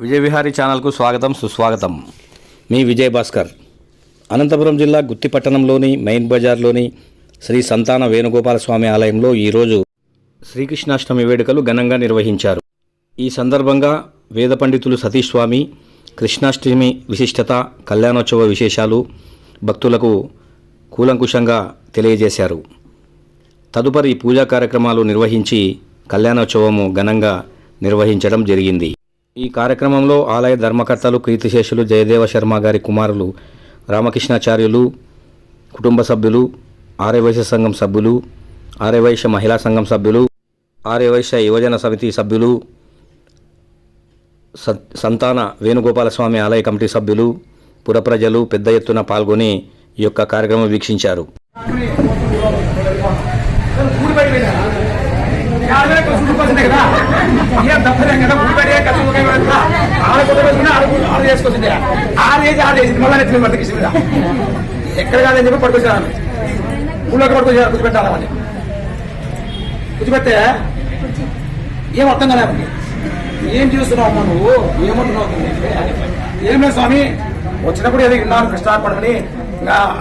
విజయ విహారీ ఛానల్కు స్వాగతం సుస్వాగతం. మీ విజయ్ భాస్కర్. అనంతపురం జిల్లా గుత్తి పట్టణంలోని మెయిన్ బజార్లోని శ్రీ సంతాన వేణుగోపాల స్వామి ఆలయంలో ఈరోజు శ్రీకృష్ణాష్టమి వేడుకలు ఘనంగా నిర్వహించారు. ఈ సందర్భంగా వేద పండితులు సతీష్ స్వామి కృష్ణాష్టమి విశిష్టత కళ్యాణోత్సవ విశేషాలు భక్తులకు కూలంకుషంగా తెలియజేశారు. తదుపరి పూజా కార్యక్రమాలు నిర్వహించి కళ్యాణోత్సవము ఘనంగా నిర్వహించడం జరిగింది. ఈ కార్యక్రమంలో ఆలయ ధర్మకర్తలు కీర్తిశేషులు జయదేవ శర్మ గారి కుమారులు రామకృష్ణాచార్యులు కుటుంబ సభ్యులు ఆర్యవైశ్య సంఘం సభ్యులు ఆర్యవైశ్య మహిళా సంఘం సభ్యులు ఆర్యవైశ్య యువజన సమితి సభ్యులు సంతాన వేణుగోపాలస్వామి ఆలయ కమిటీ సభ్యులు పురప్రజలు పెద్ద ఎత్తున పాల్గొని ఈ యొక్క కార్యక్రమం వీక్షించారు. యాభై రూపాయలు కదా. ఏం తప్పలేం కదా ఊరు బయట ఆడ కొత్త ఆడ ఆడ చేసుకొచ్చింది ఆడ వేసి మళ్ళీ నెత్తిన పడితే ఎక్కడ కాదని చెప్పి పట్టుకొచ్చాను. ఊళ్ళోకి పట్టుకొచ్చారు కూర్చోబెట్టాలి అని కూర్చోబెడితే ఏం అర్థం కాలే ఏం చేస్తున్నావు అమ్మ నువ్వు? ఏమంటున్నావు? ఏం లేదు స్వామి వచ్చినప్పుడు ఏదో విన్నాను కృష్ణార్పణమని.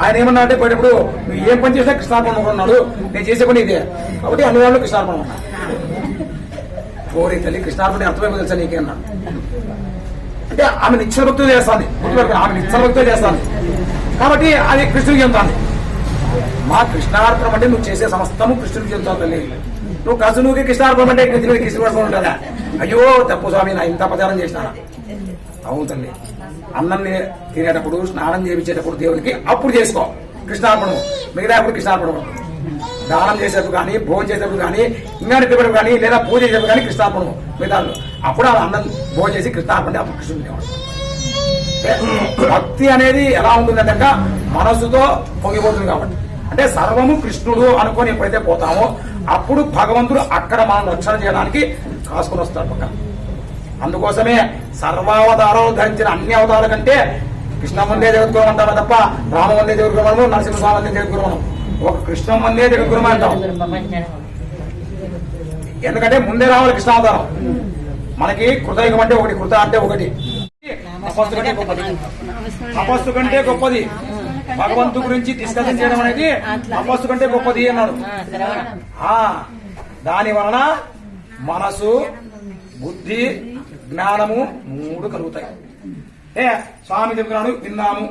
ఆయన ఏమన్నా అంటే పోయేటప్పుడు నువ్వు ఏం పని చేసినా కృష్ణార్పణం ఉన్నాడు నేను చేసే పని ఇదే. కాబట్టి అన్ని వాళ్ళు కృష్ణార్పణం ఉన్నా. ఓరి తల్లి కృష్ణార్పణ అర్థమైపో తెలుసా నీకేనా అంటే ఆమె నిత్య భక్తులు చేస్తాను గుర్తుపెట్టుకుని ఆమె నిత్య భక్తులు చేస్తాను కాబట్టి అది కృష్ణుడికి చెందుతాను మా కృష్ణార్పణం అంటే నువ్వు చేసే సమస్తము కృష్ణుడికి చెందుతావు తల్లి. నువ్వు కసునుకి కృష్ణార్పణం అంటే కృష్ణుడు కృష్ణుడు ఉంటుందా అయ్యో తప్పు స్వామి నా ఇంత ప్రచారం చేసినా అవును తల్లి. అన్నం తినేటప్పుడు స్నానం చేయించేటప్పుడు దేవుడికి అప్పుడు చేసుకో. కృష్ణార్పణం మిగతా అప్పుడు కృష్ణార్పణం దానం చేసేటప్పుడు కానీ భోజనం చేసేటప్పుడు కానీ ఇంకా తిప్పేటప్పుడు కానీ లేదా పూజ చేసేటప్పుడు కానీ కృష్ణార్పణం మిగతా అప్పుడు ఆ అన్నం భోజనం చేసి కృష్ణార్పణ అప్పుడు కృష్ణుడు తినేవాడు. భక్తి అనేది ఎలా ఉంటుందంటే మనసుతో పొంగిపోతుంది కాబట్టి. అంటే సర్వము కృష్ణుడు అనుకొని ఎప్పుడైతే పోతామో అప్పుడు భగవంతుడు అక్కడ మనం రక్షణ చేయడానికి కాసుకొని వస్తాడు పక్కన. అందుకోసమే సర్వావతారాలు ధరించిన అన్ని అవతారాల కంటే కృష్ణ వందే జగద్గురం అంటారు తప్ప రామ వందే జగద్గురమను నరసింహస్వామి వందే జగద్గురమను ఒక కృష్ణ వందే జగద్గురం అంటాం. ఎందుకంటే ముందే రావాలి కృష్ణావతారం. మనకి కృతయుగం అంటే ఒకటి కృత అంటే ఒకటి. తపస్సు కంటే గొప్పది. తపస్సు కంటే గొప్పది. భగవంతు గురించి డిస్కషన్ చేయడం అనేది తపస్సు కంటే గొప్పది అన్నాడు. దాని వలన మనసు బుద్ధి జ్ఞానము మూడు కలుగుతాయి. ఏ స్వామి చెప్తున్నాడు విన్నాము.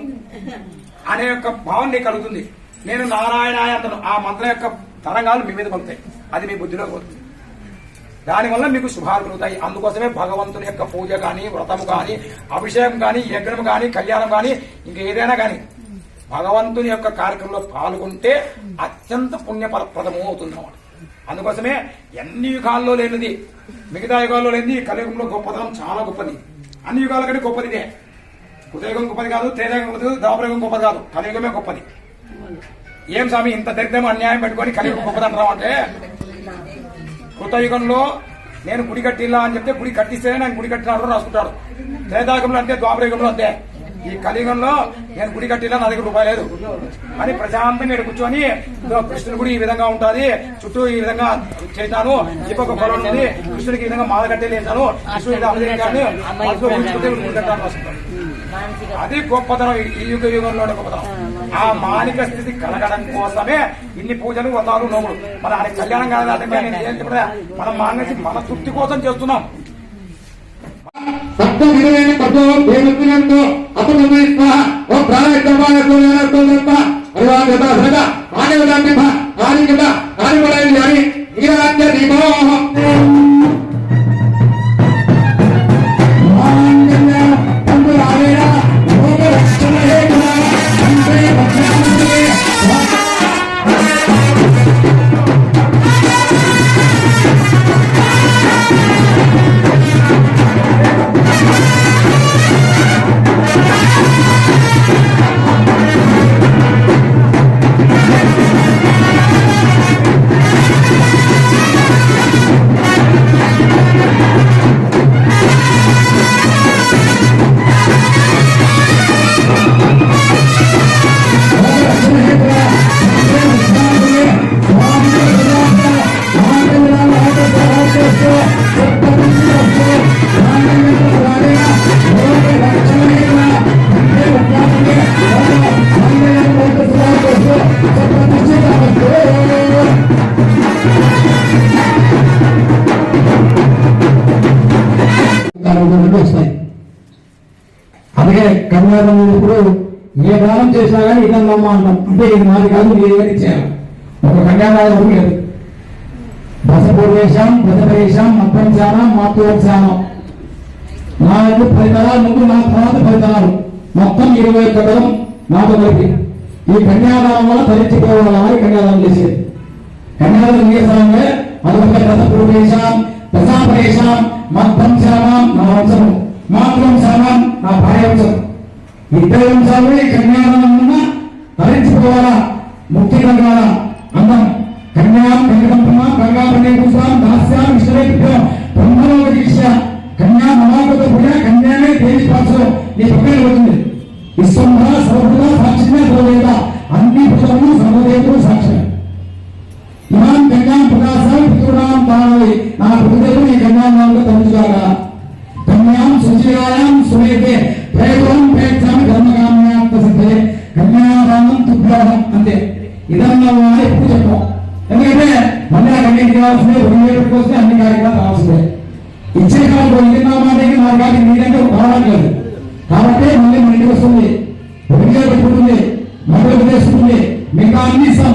అనే యొక్క భావం నీకు కలుగుతుంది. నేను నారాయణ అంటాను. ఆ మంత్రం యొక్క తరంగాలు మీ మీద పడతాయి అది మీ బుద్ధిలో పోతుంది. దానివల్ల మీకు శుభాలు కలుగుతాయి. అందుకోసమే భగవంతుని యొక్క పూజ కానీ వ్రతము కానీ అభిషేకం కానీ యజ్ఞం కానీ కళ్యాణం కానీ ఇంకా ఏదైనా కానీ భగవంతుని యొక్క కార్యక్రమంలో పాల్గొంటే అత్యంత పుణ్యప్రదము అవుతుంది అన్నమాట. అందుకోసమే ఎన్ని యుగాల్లో లేనిది మిగతా యుగాల్లో లేనిది కలియుగంలో గొప్పతనం చాలా గొప్పది. అన్ని యుగాల కంటే గొప్పది ఇదే గొప్పది కాదు త్రేతయుగం గొప్పది కాదు గొప్పది కాదు. కలియుగమే గొప్పది. ఏం స్వామి ఇంత దరిద్రం అన్యాయం పెట్టుకొని కలియుగం గొప్పదంటారా అంటే? కృతయుగంలో నేను గుడి కట్టిలా అని చెప్తే గుడి కట్టిస్తేనే నేను గుడి కట్టినట్టు రాసుకుంటాడు. త్రేతాయుగంలో అంతే ద్వాపరయుగంలో అంతే. ఈ కలియుగంలో నేను గుడి కట్టిలా నా దగ్గర రూపాయి లేదు. అని ప్రశాంతంగా ఇక్కడ కూర్చొని కృష్ణుడు గుడి ఈ విధంగా ఉంటుంది చుట్టూ ఈ విధంగా చేశాను ఇంకొక పొలం ఉంది కృష్ణుడికి ఈ విధంగా మాల కట్టేలేసాను కృష్ణుడి అది గొప్పతనం ఈ- యుగ యుగంలో గొప్పతనం. ఆ మాలిక స్థితి కలగడం కోసమే ఇన్ని పూజలు వతాలు నోములు. మన ఆయన కళ్యాణం కాదు మనం మానేసి మన తృప్తి కోసం చేస్తున్నాం. సప్త విలువైన పదో దేవతలంతో అపనమై స్వాహ ఓ ప్రాణ సూర్యనతో తప్ప అరివాద సరగ ఆనివదాంతి భ నాలుగు రెండు వస్తాయి. అలాగే కన్యాదానం ఇప్పుడు ఏ దానం చేసినా కానీ ఇదన్నమ్మా అంటాం. అంటే ఇది మాది కాదు మీరు ఏమైనా చేయాలి. ఒక కన్యాదానం లేదు దశపూర్వేశం దశపరేశం మధ్వంశానం మాతృవంశానం నా యొక్క తరాల ముందు నా తర్వాత ఫలితాలు. మొత్తం ఇరవై ఒక్క తరం నాతో కలిపి. ఈ కన్యాదానం వల్ల తరించిపోవాలని కన్యాదానం చేసేది. కన్యాదానం చేసామంటే అదొక దశపూర్వేశం దశాపరేశం మధ్వంశానం నా వంశము. మాతృవంశానం నా భార్య వంశం ఇద్దరు వంశాలు ఈ కన్యాదానం వలన ముక్తి కలగాలా? అందం కన్యాం వెంకటమ్మ గంగా పండే పుష్పం దాస్యాం విశ్వరేభ్యం బ్రహ్మలోక దీక్ష. కన్యా మమాకృత పుణ్య కన్యానే సుశీలాయాం సురేతే ప్రేతం ప్రేక్షామి ధర్మకామ్యాం ప్రసిద్ధే కన్యాదానం తుభ్యోహం అంతే ఇదన్నా ఎప్పుడు చెప్పాం ఎందుకంటే మళ్ళీ ఆ కన్యకి కావాల్సిందే రెండు వేల వస్తే అన్ని కార్యక్రమాలు కావాల్సిందే. ఇచ్చే కాలంలో ఇది నా మాటకి నా కాడికి నీకంటే రావట్లేదు కాబట్టి మళ్ళీ మన ఇంటికి వస్తుంది. ఒకటిగా పెట్టుకుంటుంది. మొదలు ఉద్దేశిస్తుంది. మిగతా అన్ని ఇస్తాం